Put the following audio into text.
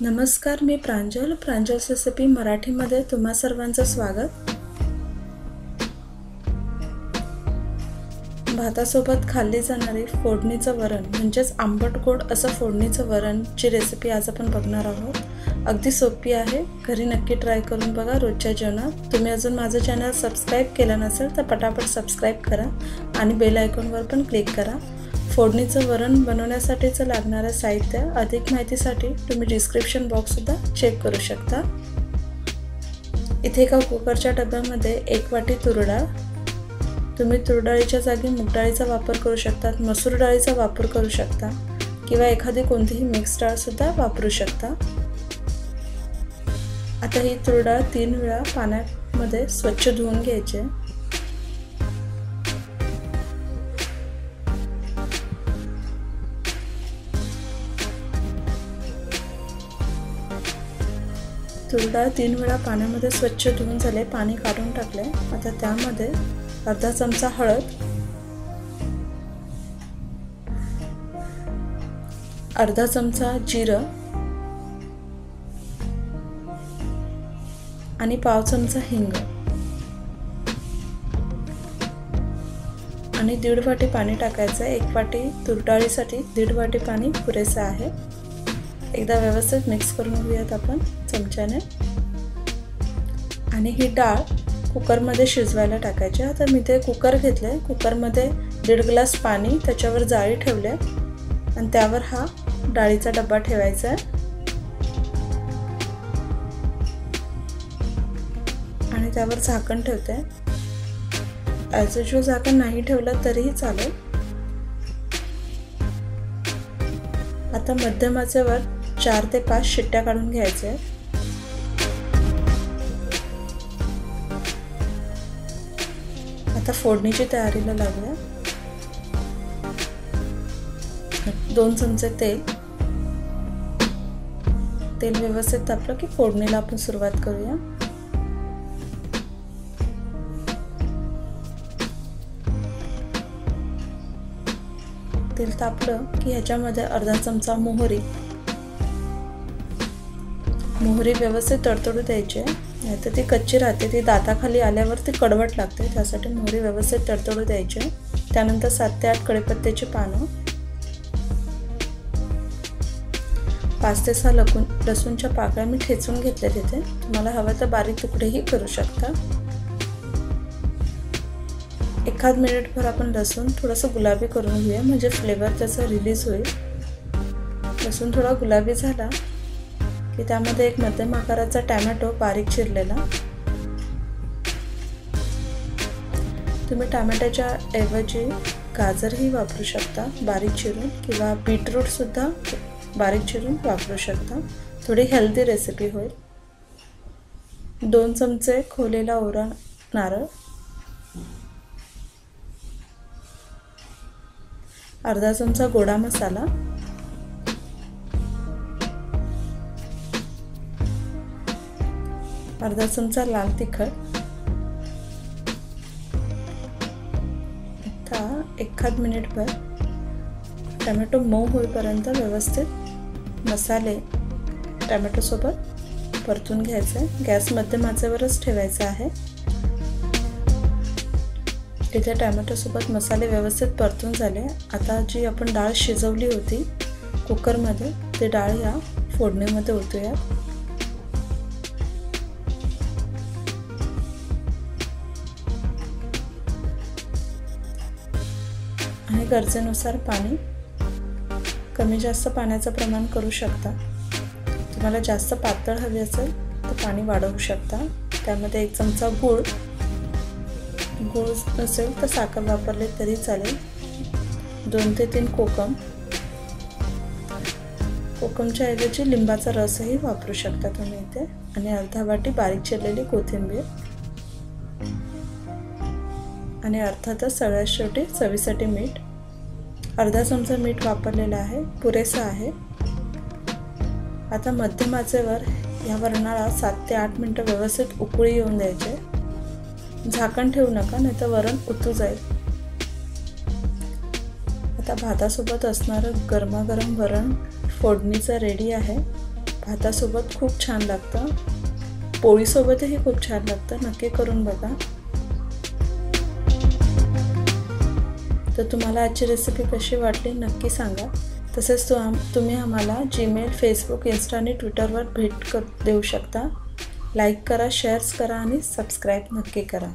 नमस्कार मी प्रांजल. प्रांजल रेसिपी मराठीमध्ये तुम्हा सर्वांचं स्वागत. भातासोबत खाल्ली जाणारी फोडणीचं वरण म्हणजेच आंबट गोड असं फोडणीचं वरणची रेसिपी आज आपण बघणार आहोत. अगदी सोपी आहे. घरी नक्की ट्राय करून बघा रोजच्या जेवणात. तुम्ही अजून माझं चॅनल सबस्क्राईब केलं नसेल तर पटापट सबस्क्राईब करा आणि बेल आयकॉनवर पण क्लिक करा. फोडणीचं वरण बनवण्यासाठीचं लागणारं साहित्य अधिक माहितीसाठी तुम्ही डिस्क्रिप्शन बॉक्ससुद्धा चेक करू शकता. इथे एका कुकरच्या डब्यामध्ये एक वाटी तुरडाळ. तुम्ही तुरडाळीच्या जागी मुगडाळीचा वापर करू शकतात मसूर डाळीचा वापर करू शकता किंवा एखादी कोणतीही मिक्स डाळसुद्धा वापरू शकता. आता ही तुरडाळ तीन वेळा पाण्यामध्ये स्वच्छ धुवून घ्यायचे तुरडाळ तीन वेळा पाण्यामध्ये स्वच्छ धुवून झाले पाणी काढून टाकले. आता त्यामध्ये अर्धा चमचा हळद अर्धा चमचा जिरं आणि पाव चमचा हिंग आणि दीड वाटी पाणी टाकायचं आहे. एक वाटी तुरडाळीसाठी दीड वाटी पाणी पुरेसं आहे. एकदा व्यवस्थित मिक्स करून घेऊयात आपण चमच्याने. आणि ही डाळ कुकरमध्ये शिजवायला टाकायची. आता मी ते कुकर घेतले कुकरमध्ये दीड ग्लास पाणी त्याच्यावर जाळी ठेवले आणि त्यावर हा डाळीचा डब्बा ठेवायचा आहे. आणि त्यावर झाकण ठेवते. ॲज युजल झाकण नाही ठेवलं तरीही चालेल. आता मध्यमाचे वर चार ते पाच शिट्ट्या काढून घ्यायचे. आता फोडणीची तयारीला लागूया दोन चमचे तेल. तेल व्यवस्थित तापलं की फोडणीला आपण सुरुवात करूया. तेल तापलं की ह्याच्यामध्ये अर्धा चमचा मोहरी. मोहरी व्यवस्थित तडतडू द्यायची. नाही तर ती कच्ची राहते. ती दाताखाली आल्यावर ती कडवट लागते. त्यासाठी मोहरी व्यवस्थित तडतडू द्यायची. त्यानंतर सात ते आठ कढीपत्त्याची पानं. पाच ते सहा लकून लसूणच्या पाकळ्या मी ठेचून घेतल्या तिथे. तुम्हाला हवं तर बारीक तुकडेही करू शकता. एखाद मिनिटभर आपण लसूण थोडंसं गुलाबी करून घेऊया. म्हणजे फ्लेवर त्याचा रिलीज होईल. लसूण थोडा गुलाबी झाला. की त्यामध्ये एक मध्यम आकाराचा टॅमॅटो बारीक चिरलेला. तुम्ही टॅमॅटोच्या ऐवजी गाजरही वापरू शकता बारीक चिरून किंवा बीटरूटसुद्धा बारीक चिरून वापरू शकता. थोडी हेल्दी रेसिपी होईल. दोन चमचे खोलेला ओरा नारळ. अर्धा चमचा गोडा मसाला. अर्धा चमचा लाल तिखट. आता एखाद मिनिटभर टमॅटो मऊ होईपर्यंत व्यवस्थित मसाले टमॅटोसोबत परतून घ्यायचे. गॅस मध्यम आचेवरच ठेवायचा आहे. तिथे टॅमॅटोसोबत मसाले व्यवस्थित परतून झाले. आता जी आपण डाळ शिजवली होती कुकरमध्ये ती डाळ या फोडणीमध्ये ओतूया गरजेनुसार पाणी कमी जास्त पाण्याचं प्रमाण करू शकता. तुम्हाला जास्त पातळ हवी असेल तर पाणी वाढवू शकता. त्यामध्ये एक चमचा गूळ गूळ नसेल तर साखर वापरले तरी चालेल. दोन ते तीन कोकम कोकमच्या ऐवजी लिंबाचा रसही वापरू शकता तुम्ही इथे. आणि अर्धा वाटी बारीक चिरलेली कोथिंबीर. आणि अर्थातच सगळ्यात शेवटी चवीसाठी मीठ. अर्धा चमचा मीठ वापरलेलं आहे पुरेसं आहे. आता मध्यम आचेवर या वरणाला सात ते आठ मिनटं व्यवस्थित उकळी येऊन द्यायचे. झाकण ठेवू नका नाही तर वरण उतू जाईल. आता भातासोबत असणारं गरमागरम वरण फोडणीचं रेडी आहे. भातासोबत खूप छान लागतं. पोळीसोबतही खूप छान लागतं. नक्की करून बघा. तर तुम्हाला आजची रेसिपी कशी वाटली नक्की सांगा. तसेच तु आम तुम्ही आम्हाला जीमेल फेसबुक इन्स्टा आणि ट्विटरवर भेट कर देऊ शकता. लाईक करा शेअर्स करा आणि सबस्क्राईब नक्की करा.